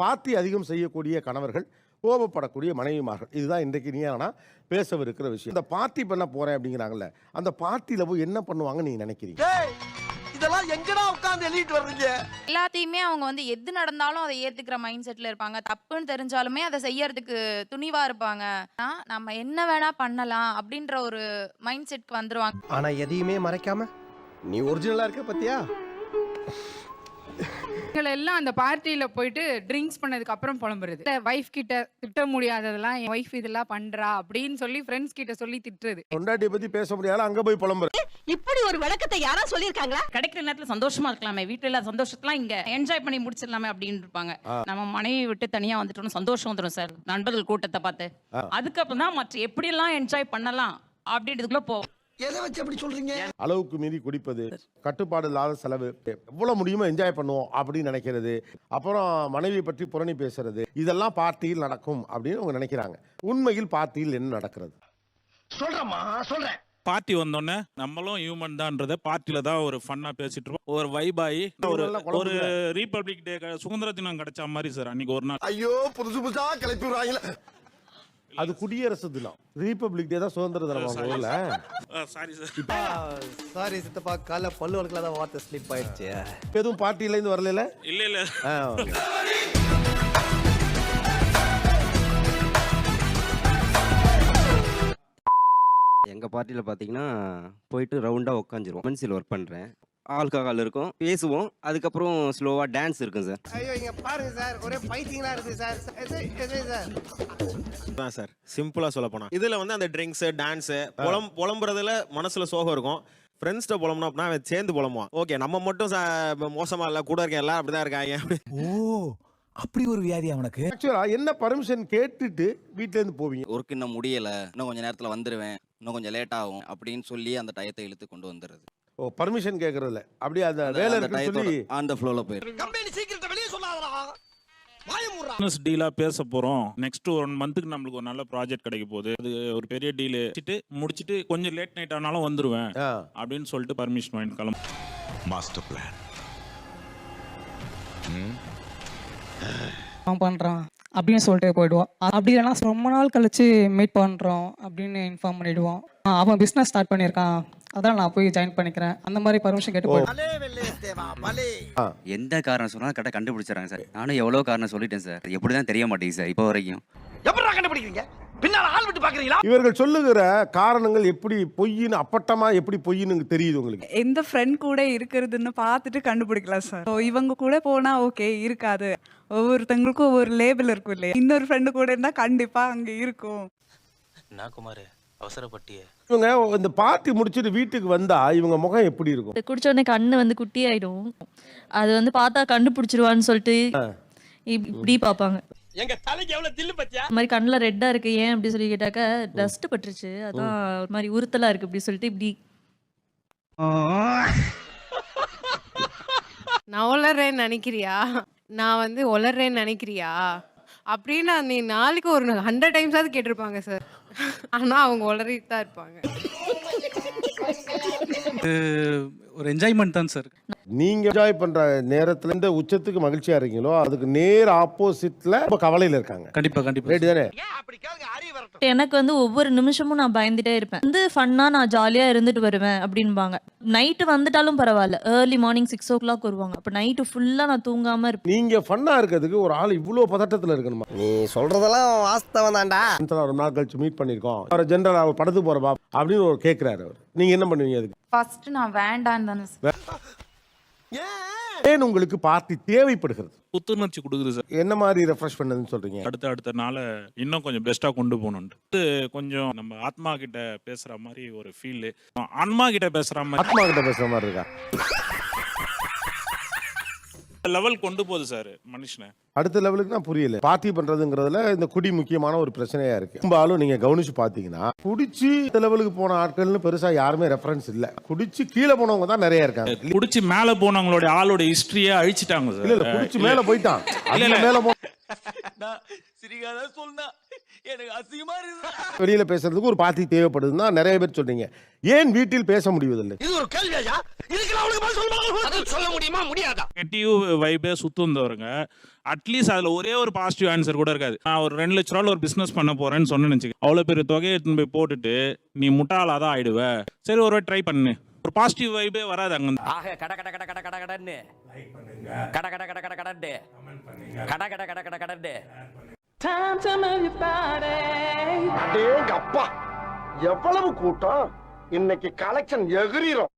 Party அதிகம் செய்யக்கூடிய கணவர்கள் கோபப்படக்கூடிய மனைவிமார்கள். இதுதான் இன்றைக்கு நீ ஆனா பேசவிருக்கிற விஷயம். இந்த பார்ட்டி பண்ண போறேன் அப்படிங்கிறாங்கல்ல அந்த பார்ட்டியில போய் என்ன பண்ணுவாங்க நீங்க நினைக்கிறீங்க? இதெல்லாம் எங்கடா உட்கார்ந்து எழுதிட்டு வர்றீங்க? எல்லாத்தையுமே அவங்க வந்து எது நடந்தாலும் அதை ஏத்துக்கிற மைண்ட் செட்ல இருப்பாங்க. தப்புன்னு தெரிஞ்சாலுமே அதை செய்யறதுக்கு துணிவா இருப்பாங்க. ஆனா, நம்ம என்ன வேணா பண்ணலாம் அப்படின்ற ஒரு மைண்ட் செட்க்கு வந்துருவாங்க. ஆனா எதையுமே மறைக்காம நீ ஒரிஜினலா இருக்க பத்தியா? எல்லாம் அந்த பார்ட்டியில போயிட்டு ட்ரிங்க்ஸ் பண்ணதுக்கு அப்புறம் புலம்புறது. வைஃப் கிட்ட திட்ட முடியாததெல்லாம் என் ஒய்ஃப் இதெல்லாம் பண்றா அப்படின்னு சொல்லி ஃப்ரெண்ட்ஸ் கிட்ட சொல்லி திட்டுறது. பொண்டாட்டியை பத்தி பேச முடியாத? அங்க போய் புலம்புற. இப்படி ஒரு விளக்கத்தை யாரா சொல்லிருக்காங்களா கிடைக்கிற நேரத்துல சந்தோஷமா இருக்கலாமே. வீட்டுல இல்லாத சந்தோஷத்தெல்லாம் இங்க என்ஜாய் பண்ணி முடிச்சிடலாமே அப்படின்னு இருப்பாங்க. நம்ம மனைவி விட்டு தனியா வந்துட்டோம்னு சந்தோஷம் வந்துடும் சார். நண்பர்கள் கூட்டத்தை பார்த்து. அதுக்கப்புறம் தான் மற்ற எப்படியெல்லாம் என்ஜாய் பண்ணலாம் அப்படின்றதுக்குள்ள போவோம் எதை வச்சு அப்படி சொல்றீங்க? அளவுக்கு மீறி குடிப்பது கட்டுப்பாடு இல்லாத செலவு எவ்வளவு முடியுமோ என்ஜாய் பண்ணுவோம் அப்படின்னு நினைக்கிறது அப்புறம் மனைவியை பற்றி புரணி பேசுறது இதெல்லாம் பார்ட்டியில் நடக்கும் அப்படின்னு அவங்க நினைக்கிறாங்க. உண்மையில் பார்ட்டியில் என்ன நடக்கிறது? சொல்றேம்மா சொல்றேன். பார்ட்டி வந்தோடனே நம்மளும் ஹியூமன் தான்றத பார்ட்டில தான் ஒரு ஃபன்னா பேசிட்டு இருப்போம் ஒரு வைப் ஆகி ஒரு ஒரு. ரீபப்ளிக் டே சுதந்திர தினம் கிடைச்ச மாதிரி சார் அன்னைக்கு ஒரு நாள். ஐயோ புதுசு புதுசா கிளப்பி விடுறாங்களே. அது குடியரசு தினம். ரிபப்ளிக் டே தான் சுதந்திர தினம் அவங்க ஊர்ல சாரி சார் சாரி சித்தப்பா. காலைல பல்லு வளர்க்கல தான் வார்த்தை ஸ்லிப் ஆயிடுச்சு. எதுவும் பார்ட்டியில இருந்து வரல இல்ல இல்ல. எங்கள் பார்ட்டியில் பார்த்தீங்கன்னா போயிட்டு ரவுண்டாக உட்காந்துருவோம் மென்சில் ஒர்க் பண்ணுறேன் ஆல்கஹால் இருக்கும். பேசுவோம். அதுக்கப்புறம் ஸ்லோவாக டான்ஸ் இருக்கும் சார் ஐயோ இங்க பாருங்க சார் ஒரே பைத்தியங்களா இருக்கு சார் சார் தான் சார் சிம்பிளா சொல்ல போனா. இதுல வந்து அந்த ட்ரிங்க்ஸ் டான்ஸ் புலம் புலம்புறதுல மனசுல சோகம் இருக்கும். ஃப்ரெண்ட்ஸ்ட புலம்புனா அப்படின்னா அவன் சேர்ந்து புலம்புவான். ஓகே நம்ம மட்டும் ச- மோசமா இல்ல கூட இருக்க எல்லாம் அப்படிதான் இருக்காங்க. ஓ அப்படி ஒரு வியாதி அவனுக்கு? ஆக்சுவலா என்ன பர்மிஷன் கேட்டுட்டு வீட்ல இருந்து போவீங்க? ஒர்க் இன்னும் முடியல. இன்னும் கொஞ்சம் நேரத்தில் வந்துடுவேன் இன்னும் கொஞ்சம் லேட் ஆகும். அப்படின்னு சொல்லி அந்த டயத்தை இழுத்து கொண்டு வந்துடுறது ஓ பர்மிஷன் கேக்குறதுல. அப்படியே அந்த வேலை இருக்குன்னு சொல்லி அந்த ஃப்ளோவில் போயிடும் கம்பெனி சீக்கிரத்தை வெளியே சொல்லாதடா. பிசினஸ் டீலா பேச போறோம். நெக்ஸ்ட் ஒன் மந்த்துக்கு நம்மளுக்கு ஒரு நல்ல ப்ராஜெக்ட் கிடைக்க போகுது. அது ஒரு பெரிய டீல் முடிச்சிட்டு கொஞ்சம் லேட் நைட் ஆனாலும் வந்துருவேன். அப்படின்னு சொல்லிட்டு பர்மிஷன் வாங்கி கிளம்ப மாஸ்டர் பிளான் அவன் பண்றான். அப்படின்னு சொல்லிட்டு போயிடுவான். அப்படி இல்லைன்னா ரொம்ப நாள் கழிச்சு மீட் பண்றோம் அப்படின்னு இன்ஃபார்ம் பண்ணிடுவான். ஆ, அவன் பிஸ்னஸ் ஸ்டார்ட் பண்ணியிருக்கான். அதான் நான் போய் ஜாயின் பண்ணிக்கிறேன். அந்த மாதிரி பர்மிஷன் கேட்டு பலே எந்த காரணம் சொன்னாலும் கரெக்டாக கண்டுபிடிச்சிடறாங்க சார். நானும் எவ்வளோ காரணம் சொல்லிட்டேன் சார். எப்படி தான் தெரிய மாட்டேங்குது சார் இப்போ வரைக்கும். எப்படா கண்டுபிடிக்கிறீங்க? பின்னால ஆள் விட்டு பாக்குறீங்களா? இவர்கள் சொல்லுகிற காரணங்கள் எப்படி பொய்ன்னு அப்பட்டமா எப்படி பொய்ன்னு தெரியுது உங்களுக்கு? எந்த ஃப்ரெண்ட் கூட இருக்கிறதுன்னு பார்த்துட்டு கண்டுபிடிக்கலாம் சார். இவங்க கூட போனா ஓகே இருக்காது. ஒவ்வொருத்தங்களுக்கும் ஒவ்வொரு லேபிள் இருக்கும் இல்லையா? இன்னொரு ஃப்ரெண்டு கூட இருந்தா கண்டிப்பா அங்க இருக்கும். நான் குமார்? அவசரப்பட்டிய. இவங்க இந்த பார்ட்டி முடிச்சிட்டு வீட்டுக்கு வந்தா இவங்க முகம் எப்படி இருக்கும்? குடிச்ச உடனே கண்ணு வந்து குட்டி ஆயிடும் அது வந்து பார்த்தா கண்டுபிடிச்சிருவான்னு சொல்லிட்டு இப்- இப்படி பார்ப்பாங்க. எங்க தலைக்கு எவ்வளவு தில்லு பத்தியா? இந்த மாதிரி கண்ணுல ரெட்டா இருக்கு ஏன் அப்படி சொல்லி கேட்டாக்க டஸ்ட் பட்டுருச்சு. அதான் ஒரு மாதிரி உறுத்தலா இருக்கு அப்படி சொல்லிட்டு இப்படி. நான் உளறேன்னு நினைக்கிறியா? நான் வந்து உளறேன்னு நினைக்கிறியா? அப்படின்னு நீ நாளைக்கு ஒரு ஹண்ட்ரட் டைம்ஸாவது கேட்டிருப்பாங்க சார் ஆனால் அவங்க உளறிட்டு தான் இருப்பாங்க. ஒரு என்ஜாய்மெண்ட் தான் சார் நீங்க என்ஜாய் பண்ற நேரத்துல எந்த உச்சத்துக்கு மகிழ்ச்சியா இருக்கீங்களோ அதுக்கு நேர் ஆப்போசிட்ல ரொம்ப கவலையில இருக்காங்க. கண்டிப்பா கண்டிப்பா ரைட் தானே எனக்கு வந்து ஒவ்வொரு நிமிஷமும் நான் பயந்துட்டே இருப்பேன். வந்து ஃபன்னா நான் ஜாலியா இருந்துட்டு வருவேன் அப்படின்பாங்க. நைட்டு வந்துட்டாலும் பரவாயில்ல. Early morning six o'clock வருவாங்க. அப்போ நைட்டு ஃபுல்லா நான் தூங்காம இருப்பேன். நீங்க ஃபன்னா இருக்கிறதுக்கு ஒரு ஆள் இவ்வளவு பதட்டத்துல இருக்கணுமா? நீ சொல்றதெல்லாம் வாஸ்தவம் தான்டா ரொம்ப நாள் கழிச்சு மீட் பண்ணிருக்கோம் அவர் ஜென்ரல் அவர் படத்துக்கு போறப்பா அப்படின்னு ஒரு கேக்குறாரு அவர். நீங்க என்ன பண்ணுவீங்க அதுக்கு? ஃபர்ஸ்ட் நான் வேண்டான்னு தானே ஏன் உங்களுக்கு பார்ட்டி தேவைப்படுகிறது? புத்துணர்ச்சி கொடுக்குது சார். என்ன மாதிரி ரெஃப்ரெஷ் பண்ணதுன்னு சொல்றீங்க? அடுத்த அடுத்த நாள இன்னும் கொஞ்சம் பெஸ்டா கொண்டு போகணுன்ட்டு கொஞ்சம் நம்ம ஆத்மா கிட்ட பேசுற மாதிரி ஒரு ஃபீல் ஆன்மா கிட்ட பேசுற மாதிரி ஆத்மா கிட்ட பேசுற மாதிரி இருக்கா? லெவல் கொண்டு போகுது சார் மனுஷனை. அடுத்த லெவலுக்கு நான் புரியல. பார்ட்டி பண்றதுங்கிறதுல இந்த குடி முக்கியமான ஒரு பிரச்சனையா இருக்கு. பெரும்பாலும் நீங்க கவனிச்சு பாத்தீங்கன்னா குடிச்சு இந்த லெவலுக்கு போன ஆட்கள்னு பெருசா யாருமே ரெஃபரன்ஸ் இல்ல. குடிச்சு கீழே போனவங்க தான் நிறைய இருக்காங்க. குடிச்சு மேல போனவங்களோட ஆளோட ஹிஸ்டரியே அழிச்சிட்டாங்க இல்ல இல்ல சார் குடிச்சு மேல போயிட்டான். மேல போ சிரிக்காத சொன்னா எனக்கு அசிங்கமா இருக்கு வெளியில பேசுறதுக்கு ஒரு பார்ட்டி தேவைப்படுதுன்னா நிறைய பேர் சொல்றீங்க ஏன் வீட்டில் பேச முடிவதில்லை இது ஒரு கேள்வியா இதுக்கு அவளுக்கு பதில் சொல்ல சொல்ல முடியுமா முடியாதா நெகட்டிவ் வைபே சுத்து வந்தவருங்க அட்லீஸ்ட் அதுல ஒரே ஒரு பாசிட்டிவ் ஆன்சர் கூட இருக்காது நான் ஒரு ரெண்டு லட்ச ரூபால ஒரு பிசினஸ் பண்ண போறேன்னு சொன்னேன்னு அவ்வளவு பெரிய தொகையை எடுத்துன்னு போய் போட்டுட்டு நீ முட்டாளா தான் ஆயிடுவ சரி ஒரு ட்ரை பண்ணு ஒரு பாசிட்டிவ் வைபே வராது அங்க ஆக கட கட கட கட கட கடன்னு கட கட கட கட கடன்னு கட கட கட கட கடன்னு அப்பா எவ்வளவு கூட்டம்? இன்னைக்கு கலெக்ஷன் எகிரிரும்.